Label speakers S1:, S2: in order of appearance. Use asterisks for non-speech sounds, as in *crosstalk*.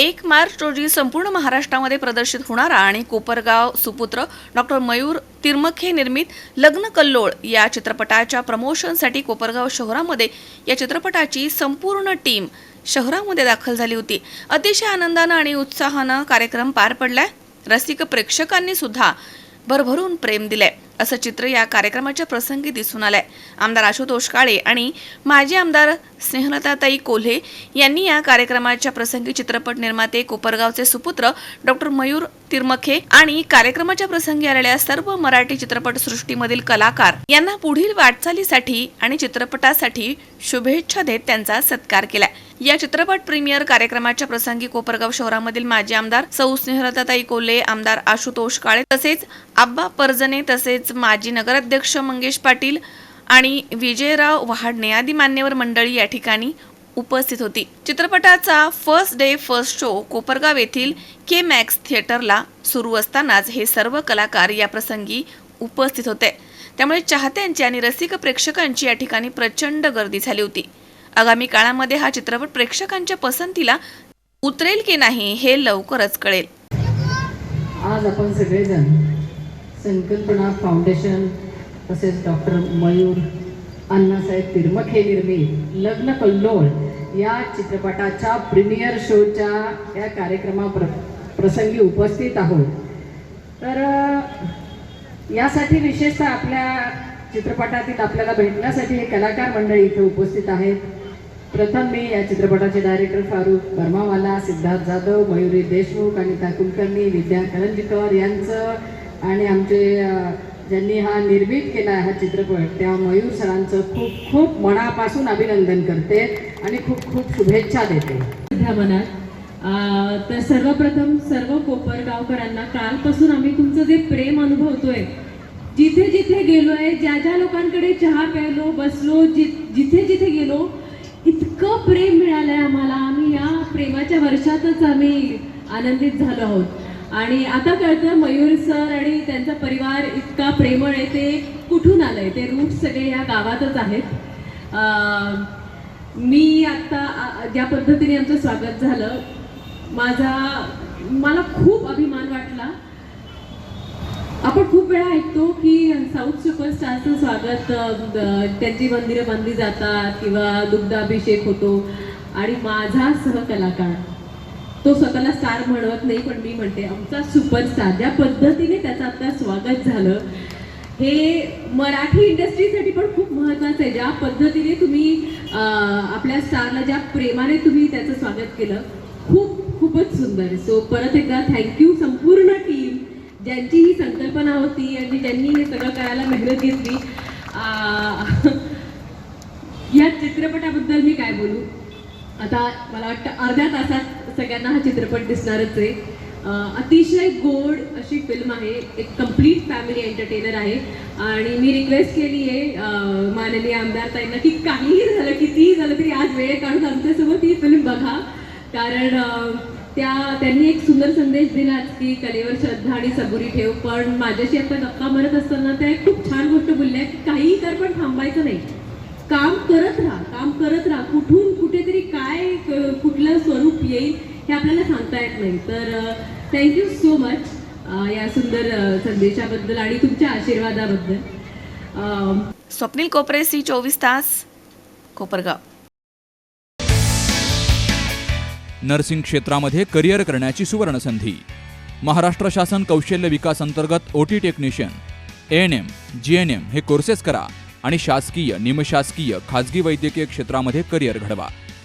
S1: एक मार्च रोजी संपूर्ण महाराष्ट्रामध्ये प्रदर्शित होणारा आणि कोपरगाव सुपुत्र डॉक्टर मयूर तिरमखे निर्मित लग्न कल्लोळ या चित्रपटाच्या प्रमोशनसाठी कोपरगाव शहरामध्ये या चित्रपटाची संपूर्ण टीम शहरामध्ये दाखल झाली होती. अतिशय आनंदानं आणि उत्साहानं कार्यक्रम पार पडलाय. रसिक प्रेक्षकांनी सुद्धा भरभरून प्रेम दिलंय. असं चित्र या कार्यक्रमाच्या प्रसंगी दिसून आलंय. आमदार आशुतोष काळे आणि माजी आमदार स्नेहलताताई कोल्हे यांनी या कार्यक्रमाच्या प्रसंगी चित्रपट निर्माते कोपरगावचे सुपुत्र डॉक्टर मयूर तिरमखे आणि कार्यक्रमाच्या प्रसंगी आलेल्या सर्व मराठी चित्रपट सृष्टीमधील कलाकार यांना पुढील वाटचालीसाठी आणि चित्रपटासाठी शुभेच्छा देत त्यांचा सत्कार केलाय. या चित्रपट प्रीमियर कार्यक्रमाच्या प्रसंगी कोपरगाव शहरामधील माजी आमदार सौ स्नेहलताताई कोल्हे आमदार आशुतोष काळे तसेच आब्बा परजने तसेच माजी नगराध्यक्ष मंगेश पाटील आणि विजयराव वहाडणे आदी मान्यवर मंडळी या ठिकाणी उपस्थित होती. चित्रपटाचा first day first show Kopargaon येथील के मॅक्स थिएटरला सुरू असतानाच हे सर्व कलाकार या प्रसंगी उपस्थित होते. त्यामुळे चाहत्यांची आणि रसिक प्रेक्षकांची या ठिकाणी प्रचंड गर्दी झाली होती. आगामी काळामध्ये हा चित्रपट प्रेक्षकांच्या पसंतीला उतरेल की नाही हे लवकरच कळेल.
S2: आज आपण सगळेजण संकल्पना फाउंडेशन तसेच डॉक्टर मयूर अण्णासाहेब तिरमखे निर्मित लग्न कल्लोळ या चित्रपटाच्या प्रीमियर शोच्या या कार्यक्रमा प्र प्रसंगी उपस्थित आहोत. तर यासाठी विशेषतः आपल्या चित्रपटातील आपल्याला भेटण्यासाठी हे कलाकार मंडळी इथे उपस्थित आहेत. प्रथम मी या चित्रपटाचे डायरेक्टर फारुख वर्मावाला सिद्धार्थ जाधव मयुरी देशमुख अनिता कुलकर्णी विद्या करंजीकर यांचं आणि आमचे ज्यांनी हा निर्मित केला हा चित्रपट त्या मयूर सरांचं खूप खूप मनापासून अभिनंदन करते आणि खूप खूप शुभेच्छा देते.
S3: सध्या मनात. तर सर्वप्रथम सर्व कोपरगावकरांना कालपासून आम्ही तुमचं जे प्रेम अनुभवतोय जिथे जिथे गेलोय ज्या ज्या लोकांकडे चहा प्यायलो बसलो जि जिथे जिथे गेलो इतकं प्रेम मिळालंय आम्हाला. आम्ही या प्रेमाच्या वर्षातच आम्ही आनंदित झालो आहोत. आणि आता कळतं मयूर सर आणि त्यांचा परिवार इतका प्रेमळ आहे ते कुठून आलं आहे ते रूट सगळे या गावातच आहेत. मी आत्ता ज्या पद्धतीने आमचं स्वागत झालं माझा मला खूप अभिमान वाटला. आपण खूप वेळा ऐकतो की साऊथ सुपरस्टारचं स्वागत त्यांची मंदिरं बांधली जातात किंवा दुग्धाभिषेक होतो. आणि माझा सहकलाकार तो स्वतःला स्टार म्हणत नाही पण मी म्हणते आमचा सुपरस्टार ज्या पद्धतीने त्याचं आता स्वागत झालं हे मराठी इंडस्ट्रीसाठी पण खूप महत्त्वाचं आहे. ज्या पद्धतीने तुम्ही आपल्या स्टारला ज्या प्रेमाने तुम्ही त्याचं स्वागत केलं खूप खूपच सुंदर सो परत एकदा थँक्यू संपूर्ण टीम ज्यांची ही संकल्पना होती आणि ज्यांनी हे सगळं करायला मेहनत घेतली. *laughs* या चित्रपटाबद्दल मी काय बोलू? आता मला वाटतं अर्ध्या तासात सगळ्यांना हा चित्रपट दिसणारच आहे. अतिशय गोड अशी फिल्म आहे. एक कंप्लीट फॅमिली एंटरटेनर आहे. आणि मी रिक्वेस्ट केली आहे माननीय आमदार ताईंना की काहीही झालं कितीही झालं तरी आज वेळ काढून आमच्यासोबत ही फिल्म बघा. कारण त्या त्यांनी एक सुंदर संदेश दिलाच की कलेवर श्रद्धा आणि सबुरी ठेव. पण माझ्याशी आता गप्पा मारत असताना त्या एक खूप छान गोष्ट बोलल्या की काहीही कर पण थांबायचं नाही. काम करत राहा काम करत राहा. कुठून कुठेतरी काय क- कुठलं स्वरूप येईल हे आपल्याला सांगता येत नाही. तर थँक्यू सो मच या सुंदर संदेशाबद्दल आणि तुमच्या आशीर्वादाबद्दल.
S1: स्वप्नील कोपरे सी चोवीस तास कोपरगाव.
S4: नर्सिंग क्षेत्रामध्ये करिअर करण्याची सुवर्णसंधी. महाराष्ट्र शासन कौशल्य विकास अंतर्गत OT technician. N M G N M हे कोर्सेस करा आणि शासकीय निमशासकीय खाजगी वैद्यकीय क्षेत्रामध्ये करिअर घडवा.